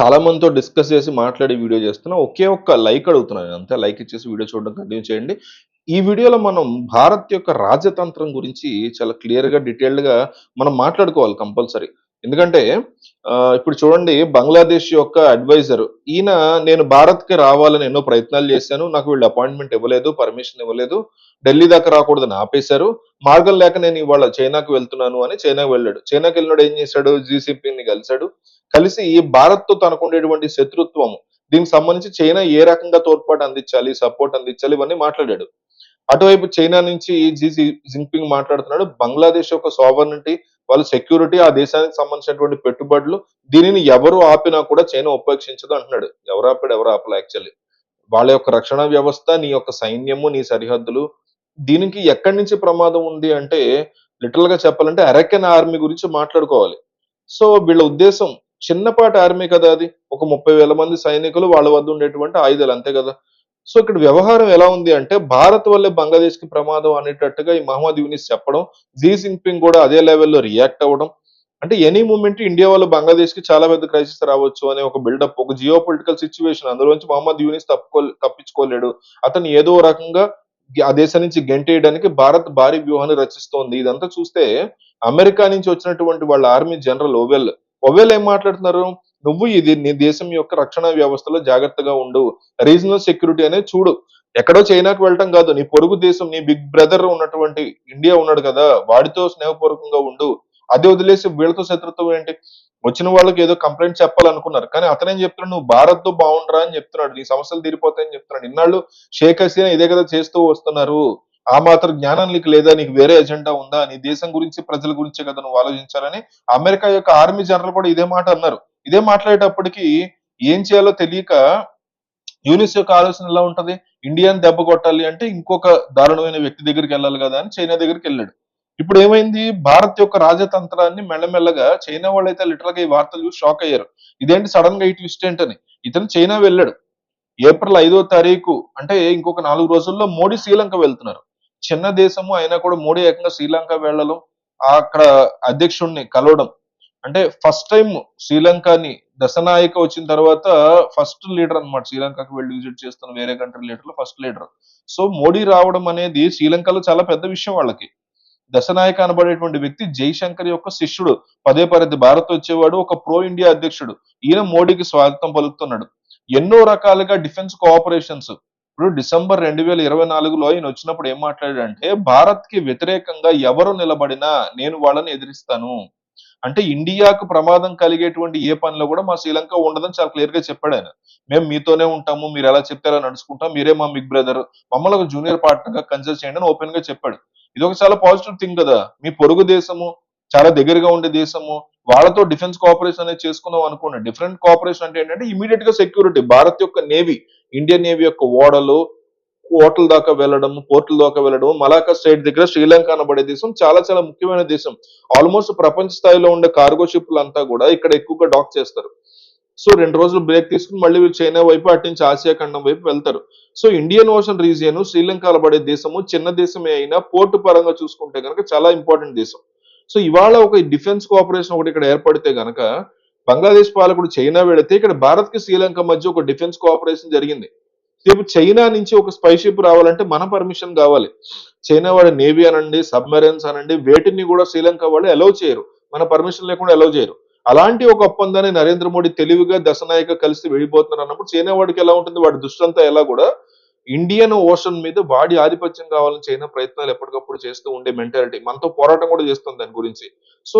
చాలా మందితో డిస్కస్ చేసి మాట్లాడి వీడియో చేస్తున్నా. ఒకే ఒక్క లైక్ అడుగుతున్నాను నేను అంతే. లైక్ ఇచ్చేసి వీడియో చూడడం కంటిన్యూ చేయండి. ఈ వీడియోలో మనం భారత్ యొక్క రాజతంత్రం గురించి చాలా క్లియర్‌గా, డీటెయిల్డ్‌గా మనం మాట్లాడుకోవాలి కంపల్సరీ. ఎందుకంటే ఇప్పుడు చూడండి బంగ్లాదేశ్ యొక్క అడ్వైజర్ ఈయన నేను భారత్‌కి రావాలని ఎన్నో ప్రయత్నాలు చేశాను. నాకు వీళ్ళు అపాయింట్‌మెంట్ ఇవ్వలేదు, పర్మిషన్ ఇవ్వలేదు. ఢిల్లీ దాకా రాకూడదని ఆపేశారు. మార్గం లేక నేను ఇవాళ చైనాకు వెళ్తున్నాను అని చైనాకు వెళ్ళాడు. చైనాకి వెళ్ళినాడు ఏం చేశాడు? జీ కలిశాడు కలిసాడు. కలిసి భారత్‌తో తనకుండేటువంటి శత్రుత్వం దీనికి సంబంధించి చైనా ఏ రకంగా తోడ్పాటు అందించాలి, సపోర్ట్ అందించాలి ఇవన్నీ మాట్లాడాడు. అటువైపు చైనా నుంచి జీ సి మాట్లాడుతున్నాడు. బంగ్లాదేశ్ యొక్క సావర్నిటీ వాళ్ళ సెక్యూరిటీ, ఆ దేశానికి సంబంధించినటువంటి పెట్టుబడులు దీనిని ఎవరు ఆపినా కూడా చైనా ఉపేక్షించదు అంటున్నాడు. ఎవరు ఆపాడు? ఎవరు ఆపలే యాక్చువల్లీ. వాళ్ళ యొక్క రక్షణ వ్యవస్థ, నీ యొక్క సైన్యము, నీ సరిహద్దులు దీనికి ఎక్కడి నుంచి ప్రమాదం ఉంది అంటే లిటరల్‌గా చెప్పాలంటే అరకెన్ ఆర్మీ గురించి మాట్లాడుకోవాలి. సో వీళ్ళ ఉద్దేశం చిన్నపాటి ఆర్మీ కదా అది. ఒక ముప్పై వేల మంది సైనికులు వాళ్ళ వద్ద ఉండేటువంటి ఆయుధాలు అంతే కదా! సో ఇక్కడ వ్యవహారం ఎలా ఉంది అంటే భారత్ వల్లే బంగ్లాదేశ్‌కి ప్రమాదం అనేటట్టుగా ఈ మహమ్మద్ యూనిస్ చెప్పడం, జీ జిన్‌పింగ్ కూడా అదే లెవెల్‌లో రియాక్ట్ అవ్వడం. అంటే ఎనీ మూమెంట్ ఇండియా వాళ్ళ బంగ్లాదేశ్కి చాలా పెద్ద క్రైసిస్ రావచ్చు అనే ఒక బిల్డప్, ఒక జియో పొలిటికల్ సిచ్యువేషన్ అందులోంచి మహమ్మద్ యూనిస్ తప్పుకో తప్పించుకోలేడు. అతను ఏదో రకంగా ఆ దేశం నుంచి గెంటేయడానికి భారత్ భారీ వ్యూహాన్ని రచిస్తోంది. ఇదంతా చూస్తే అమెరికా నుంచి వచ్చినటువంటి వాళ్ళ ఆర్మీ జనరల్ ఓవెల్, ఓవెల్ ఏం మాట్లాడుతున్నారు? నువ్వు ఇది నీ దేశం యొక్క రక్షణ వ్యవస్థలో జాగ్రత్తగా ఉండు. రీజనల్ సెక్యూరిటీ అనేది చూడు. ఎక్కడో చైనాకి వెళ్ళటం కాదు. నీ పొరుగు దేశం, నీ బిగ్ బ్రదర్ ఉన్నటువంటి ఇండియా ఉన్నాడు కదా! వాడితో స్నేహపూర్వకంగా ఉండు. అది వదిలేసి వీళ్ళతో శత్రుత్వం ఏంటి? వచ్చిన వాళ్ళకి ఏదో కంప్లైంట్ చెప్పాలనుకున్నారు. కానీ అతనేం చెప్తున్నాడు? నువ్వు భారత్‌తో బాగుండరా అని చెప్తున్నాడు. నీ సమస్యలు తీరిపోతాయని చెప్తున్నాడు. ఇన్నాళ్ళు షేక్ హసీనా ఇదే కదా చేస్తూ వస్తున్నారు. ఆ మాత్రం జ్ఞానం నీకు లేదా? నీకు వేరే ఎజెండా ఉందా? నీ దేశం గురించి, ప్రజల గురించే కదా నువ్వు ఆలోచించాలని అమెరికా యొక్క ఆర్మీ జనరల్ కూడా ఇదే మాట అన్నారు. ఇదే మాట్లాడేటప్పటికి ఏం చేయాలో తెలియక యూనిస్ యొక్క ఆలోచన ఎలా ఉంటది? ఇండియాని దెబ్బ కొట్టాలి అంటే ఇంకొక దారుణమైన వ్యక్తి దగ్గరికి వెళ్ళాలి కదా! అని చైనా దగ్గరికి వెళ్ళాడు. ఇప్పుడు ఏమైంది? భారత్ యొక్క రాజతంత్రాన్ని మెల్లమెల్లగా చైనా వాళ్ళైతే లిటరల్‌గా ఈ వార్తలు చూసి షాక్ అయ్యారు. ఇదేంటి సడన్గా ఈ ట్విస్ట్ ఏంటని. ఇతను చైనా వెళ్ళాడు. ఏప్రిల్ ఐదో తారీఖు అంటే ఇంకొక నాలుగు రోజుల్లో మోడీ శ్రీలంక వెళ్తున్నారు. చిన్న దేశము అయినా కూడా మోడీ ఏకంగా శ్రీలంక వెళ్ళడం, అక్కడ అధ్యక్షుడిని కలవడం. అంటే ఫస్ట్ టైం శ్రీలంకని దశనాయక వచ్చిన తర్వాత ఫస్ట్ లీడర్ అన్నమాట. శ్రీలంకకి వెళ్ళి విజిట్ చేస్తున్న వేరే కంట్రీ లీడర్‌లో ఫస్ట్ లీడర్. సో మోడీ రావడం అనేది శ్రీలంకలో చాలా పెద్ద విషయం వాళ్ళకి. దశనాయక అనబడేటువంటి వ్యక్తి జైశంకర్ యొక్క శిష్యుడు. పదే పదే భారత్ వచ్చేవాడు. ఒక ప్రో ఇండియా అధ్యక్షుడు. ఈయన మోడీకి స్వాగతం పలుకుతున్నాడు. ఎన్నో రకాలుగా డిఫెన్స్ కోఆపరేషన్స్ ఇప్పుడు డిసెంబర్ రెండు వేల ఇరవై నాలుగులో ఆయన వచ్చినప్పుడు ఏం మాట్లాడాడంటే భారత్‌కి వ్యతిరేకంగా ఎవరు నిలబడినా నేను వాళ్ళని ఎదిరిస్తాను. అంటే ఇండియాకు ప్రమాదం కలిగేటువంటి ఏ పనిలో కూడా మా శ్రీలంక ఉండదని చాలా క్లియర్గా చెప్పాడు ఆయన మేము మీతోనే ఉంటాము. మీరు ఎలా చెప్తే అలా నడుచుకుంటాం. మీరే మా బిగ్ బ్రదర్. మమ్మల్ని ఒక జూనియర్ పార్ట్నర్‌గా కన్సిడర్ చేయండి అని ఓపెన్గా చెప్పాడు. ఇదొక చాలా పాజిటివ్ థింగ్ కదా! మీ పొరుగు దేశము, చాలా దగ్గరగా ఉండే దేశము, వాళ్ళతో డిఫెన్స్ కోఆపరేషన్ అనేది చేసుకుందాం అనుకోండి. డిఫరెంట్ కోఆపరేషన్ అంటే ఏంటంటే ఇమ్మీడియేట్‌గా సెక్యూరిటీ. భారత్ యొక్క నేవీ, ఇండియన్ నేవీ యొక్క ఓడలు, కోటల దాకా వెళ్ళడం, పోర్టుల దాకా వెళ్ళడం, మలాకా స్టేట్ దగ్గర శ్రీలంక అనబడే దేశం చాలా చాలా ముఖ్యమైన దేశం. ఆల్‌మోస్ట్ ప్రపంచ స్థాయిలో ఉండే కార్గో షిప్‌లంతా కూడా ఇక్కడ ఎక్కువగా డాక్ చేస్తారు. సో రెండు రోజులు బ్రేక్ తీసుకుని మళ్ళీ వీళ్ళు చైనా వైపు అటు నుంచి ఆసియా ఖండం వైపు వెళ్తారు. So Indian Ocean region Sri Lanka పడే దేశము చిన్న దేశమే అయినా పోర్టు పరంగా చూసుకుంటే కనుక చాలా ఇంపార్టెంట్ దేశం. సో ఇవాళ ఒక డిఫెన్స్ కోఆపరేషన్ ఒకటి ఇక్కడ ఏర్పడితే గనక బంగ్లాదేశ్ పాలకుడు చైనా వెళితే ఇక్కడ భారత్‌కి శ్రీలంక మధ్య ఒక డిఫెన్స్ కోఆపరేషన్ జరిగింది. రేపు చైనా నుంచి ఒక స్పై షిప్ రావాలంటే మన పర్మిషన్ కావాలి. చైనా వాడి నేవీ అనండి, సబ్‌మెరైన్స్ అనండి వేటిని కూడా శ్రీలంక వాళ్ళు అలౌ చేయరు. మన పర్మిషన్ లేకుండా అలౌ చేయరు. అలాంటి ఒక ఒప్పందాన్ని నరేంద్ర మోడీ తెలివిగా దశనాయక కలిసి వెళ్ళిపోతున్నారు అన్నప్పుడు చైనా వాడికి ఎలా ఉంటుంది? వాడి దుష్టంతా ఎలా కూడా ఇండియన్ ఓషన్ మీద వాడి ఆధిపత్యం కావాలని చైనా ప్రయత్నాలు ఎప్పటికప్పుడు చేస్తూ ఉండే మెంటాలిటీ. మనతో పోరాటం కూడా చేస్తుంది దాని గురించి. సో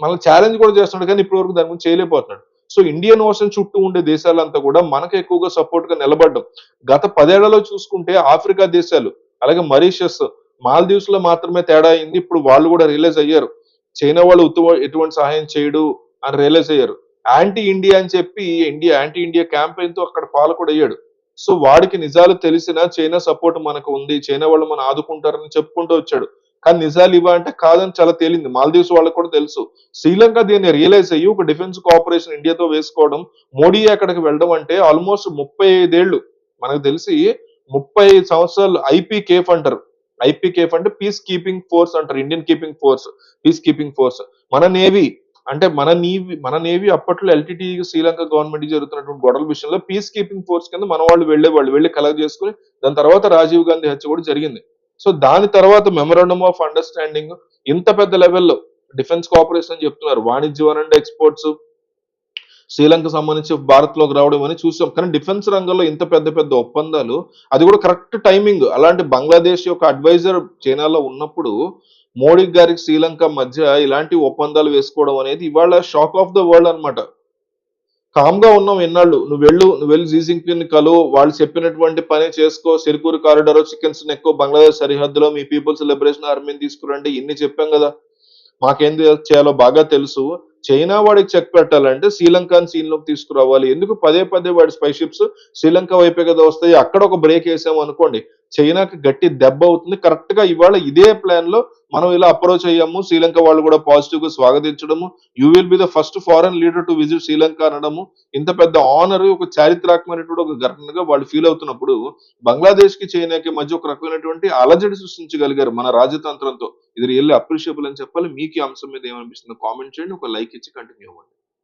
మనల్ని ఛాలెంజ్ కూడా చేస్తున్నాడు కానీ ఇప్పటి వరకు దాని గురించి చేయలేకపోతున్నాడు. సో ఇండియన్ ఓషన్ చుట్టూ ఉండే దేశాలంతా కూడా మనకు ఎక్కువగా సపోర్ట్గా నిలబడ్డం. గత పదేళ్ళలో చూసుకుంటే ఆఫ్రికా దేశాలు, అలాగే మరీషియస్ మాల్దీవ్స్లో మాత్రమే తేడా అయింది. ఇప్పుడు వాళ్ళు కూడా రియలైజ్ అయ్యారు. చైనా వాళ్ళు ఎటువంటి సహాయం చేయడు అని రియలైజ్ అయ్యారు. యాంటీ ఇండియా అని చెప్పి ఇండియా యాంటీ ఇండియా క్యాంపెయిన్‌తో అక్కడ పాలకుడయ్యాడు. సో వాడికి నిజాలు తెలిసినా చైనా సపోర్ట్ మనకు ఉంది. చైనా వాళ్ళు మనం ఆదుకుంటారని చెప్పుకుంటూ వచ్చాడు. కానీ నిజాలు ఇవా అంటే కాదని చాలా తేలింది. మాల్దీవ్స్ వాళ్ళకి కూడా తెలుసు. శ్రీలంక దీన్ని రియలైజ్ అయ్యి ఒక డిఫెన్స్ కోఆపరేషన్ ఇండియాతో వేసుకోవడం, మోడీ అక్కడికి వెళ్ళడం అంటే ఆల్‌మోస్ట్ ముప్పై ఐదేళ్ళు మనకు తెలిసి 35 సంవత్సరాలు ఐపీకేఫ్ అంటారు. ఐపీకేఫ్ అంటే పీస్ కీపింగ్ ఫోర్స్ అంటారు. Indian keeping force. Peace keeping force. మన నేవీ అంటే మన నేవీ మన నేవీ అప్పట్లో ఎల్టీటీ శ్రీలంక గవర్నమెంట్ జరుగుతున్నటువంటి గొడవల విషయంలో పీస్ కీపింగ్ ఫోర్స్ కింద మన వాళ్ళు వెళ్ళేవాళ్ళు వెళ్ళి కలెక్ట్ చేసుకుని దాని తర్వాత రాజీవ్ గాంధీ హత్య కూడా జరిగింది సో దాని తర్వాత మెమరాండమ్ ఆఫ్ అండర్స్టాండింగ్ ఇంత పెద్ద లెవెల్లో డిఫెన్స్ కోఆపరేషన్ అని చెప్తున్నారు. వాణిజ్య అండ్ ఎక్స్పోర్ట్స్ శ్రీలంక సంబంధించి భారత్లోకి రావడం అని చూసాం. కానీ డిఫెన్స్ రంగంలో ఇంత పెద్ద పెద్ద ఒప్పందాలు అది కూడా కరెక్ట్ టైమింగ్ అలాంటి బంగ్లాదేశ్ యొక్క అడ్వైజర్ చైనాలో ఉన్నప్పుడు మోడీ గారికి శ్రీలంక మధ్య ఇలాంటి ఒప్పందాలు వేసుకోవడం అనేది ఇవాళ షాక్ ఆఫ్ ద వరల్డ్ అన్నమాట. కామ్గా ఉన్నాం ఎన్నాళ్ళు నువ్వు వెళ్ళు నువ్వు వెళ్ళి జీజింగ్ పిన్ కలు. వాళ్ళు చెప్పినటువంటి పని చేసుకో. సిరికూరు కారిడార్ చికెన్స్ ఎక్కువ బంగ్లాదేశ్ సరిహద్దులో మీ పీపుల్స్ లిబరేషన్ ఆర్మీని తీసుకురండి. ఇన్ని చెప్పాం కదా. మాకేం చేయాలో బాగా తెలుసు. చైనా వాడికి చెక్ పెట్టాలంటే శ్రీలంకని సీన్లోకి తీసుకురావాలి. ఎందుకు? పదే పదే వాడి స్పై షిప్స్ శ్రీలంక వైపే కదా వస్తాయి. అక్కడ ఒక బ్రేక్ వేసాము అనుకోండి. చైనాకి గట్టి దెబ్బ అవుతుంది. కరెక్ట్గా ఇవాళ ఇదే ప్లాన్లో మనం ఇలా అప్రోచ్ అయ్యాము. శ్రీలంక వాళ్ళు కూడా పాజిటివ్గా స్వాగతించడము. You will be the first foreign leader to visit Sri Lanka అనడము. ఇంత పెద్ద ఆనర్ ఒక చారిత్రాత్మకమైనటువంటి ఒక ఘటనగా వాళ్ళు ఫీల్ అవుతున్నప్పుడు బంగ్లాదేశ్కి చైనాకి మధ్య ఒక రకమైనటువంటి అలజడి సృష్టించగలిగారు మన రాజతంత్రంతో. ఇది రియల్లీ అప్రిషియబుల్ అని చెప్పాలి. మీకు ఈ అంశం మీద ఏమనిపిస్తుందో కామెంట్ చేయండి. ఒక లైక్ ఇచ్చి కంటిన్యూ అవ్వండి.